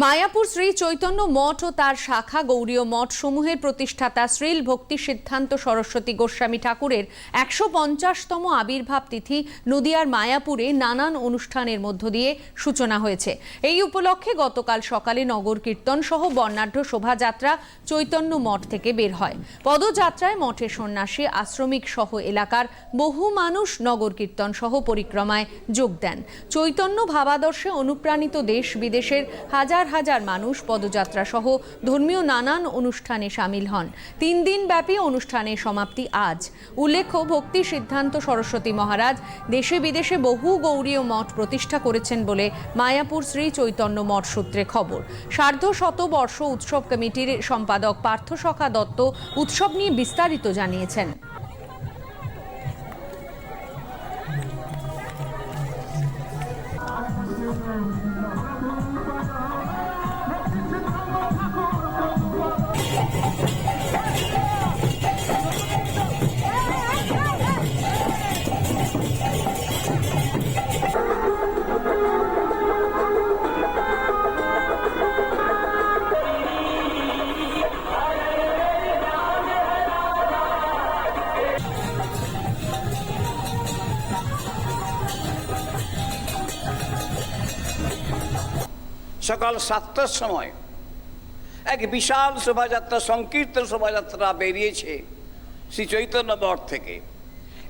মায়াপুর শ্রী চৈতন্য মঠ ও তার শাখা গৌরীয় মঠ সমূহের প্রতিষ্ঠাতা শ্রীল ভক্তি সিদ্ধান্ত সরস্বতী গোস্বামী ঠাকুরের একশো পঞ্চাশতম আবির্ভাব তিথি নদিয়ার মায়াপুরে নানান অনুষ্ঠানের মধ্য দিয়ে সূচনা হয়েছে। এই উপলক্ষে গতকাল সকালে নগর কীর্তন সহ বর্ণাঢ্য শোভাযাত্রা চৈতন্য মঠ থেকে বের হয়। পদযাত্রায় মঠের সন্ন্যাসী, আশ্রমিক সহ এলাকার বহু মানুষ নগর কীর্তন সহ পরিক্রমায় যোগ দেন। চৈতন্য ভাবাদর্শে অনুপ্রাণিত দেশ বিদেশের হাজার হাজার হাজার মানুষ পদযাত্রা সহ ধর্মীয় নানান অনুষ্ঠানে সামিল হন। তিন দিন ব্যাপী অনুষ্ঠানের সমাপ্তি আজ। উল্লেখ্য, ভক্তি সিদ্ধান্ত সরস্বতী মহারাজ দেশে বিদেশে বহু গৌরীয় মঠ প্রতিষ্ঠা করেছেন বলে মায়াপুর শ্রী চৈতন্য মঠ সূত্রে খবর। সার্ধ শতবর্ষ উৎসব কমিটির সম্পাদক পার্থসখা দত্ত উৎসব নিয়ে বিস্তারিত জানিয়েছেন। সকাল সাতটার সময় এক বিশাল শোভাযাত্রা, সংকীর্তন শোভাযাত্রা বেরিয়েছে শ্রী চৈতন্য থেকে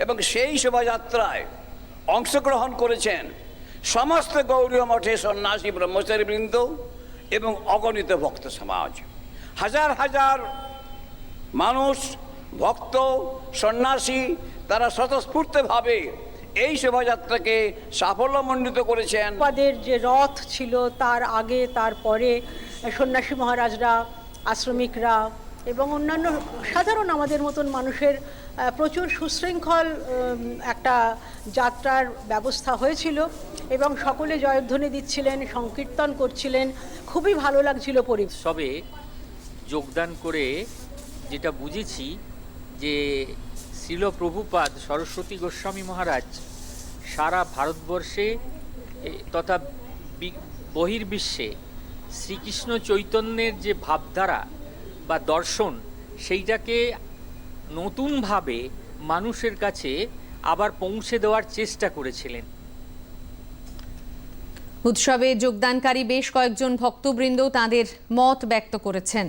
এবং সেই শোভাযাত্রায় অংশগ্রহণ করেছেন সমস্ত গৌরীয় মঠে সন্ন্যাসী ব্রহ্মচারী বৃন্দ এবং অগণিত ভক্ত সমাজ। হাজার হাজার মানুষ, ভক্ত, সন্ন্যাসী, তারা স্বতঃস্ফূর্তভাবে এই শোভাযাত্রাকে সাফল্যমণ্ডিত করেছেন। পদের যে রথ ছিল তার আগে তার পরে সন্ন্যাসী মহারাজরা আশ্রমিকরা এবং অন্যান্য সাধারণ আমাদের মতন মানুষের প্রচুর সুশৃঙ্খল একটা যাত্রার ব্যবস্থা হয়েছিল এবং সকলে জয়ধ্বনি দিচ্ছিলেন সংকীর্তন করছিলেন। খুবই ভালো লাগছিল পরিবেশ সবে যোগদান করে যেটা বুঝেছি যে শিল প্রভুপাদ সরস্বতী গোস্বামী মহারাজ। সারা ভারতবর্ষে তথা বহির্বিশ্বে শ্রীকৃষ্ণ চৈতন্যের যে ভাবধারা বা দর্শন, সেইটাকে নতুনভাবে মানুষের কাছে আবার পৌঁছে দেওয়ার চেষ্টা করেছিলেন। উৎসবে যোগদানকারী বেশ কয়েকজন ভক্তবৃন্দ তাঁদের মত ব্যক্ত করেছেন।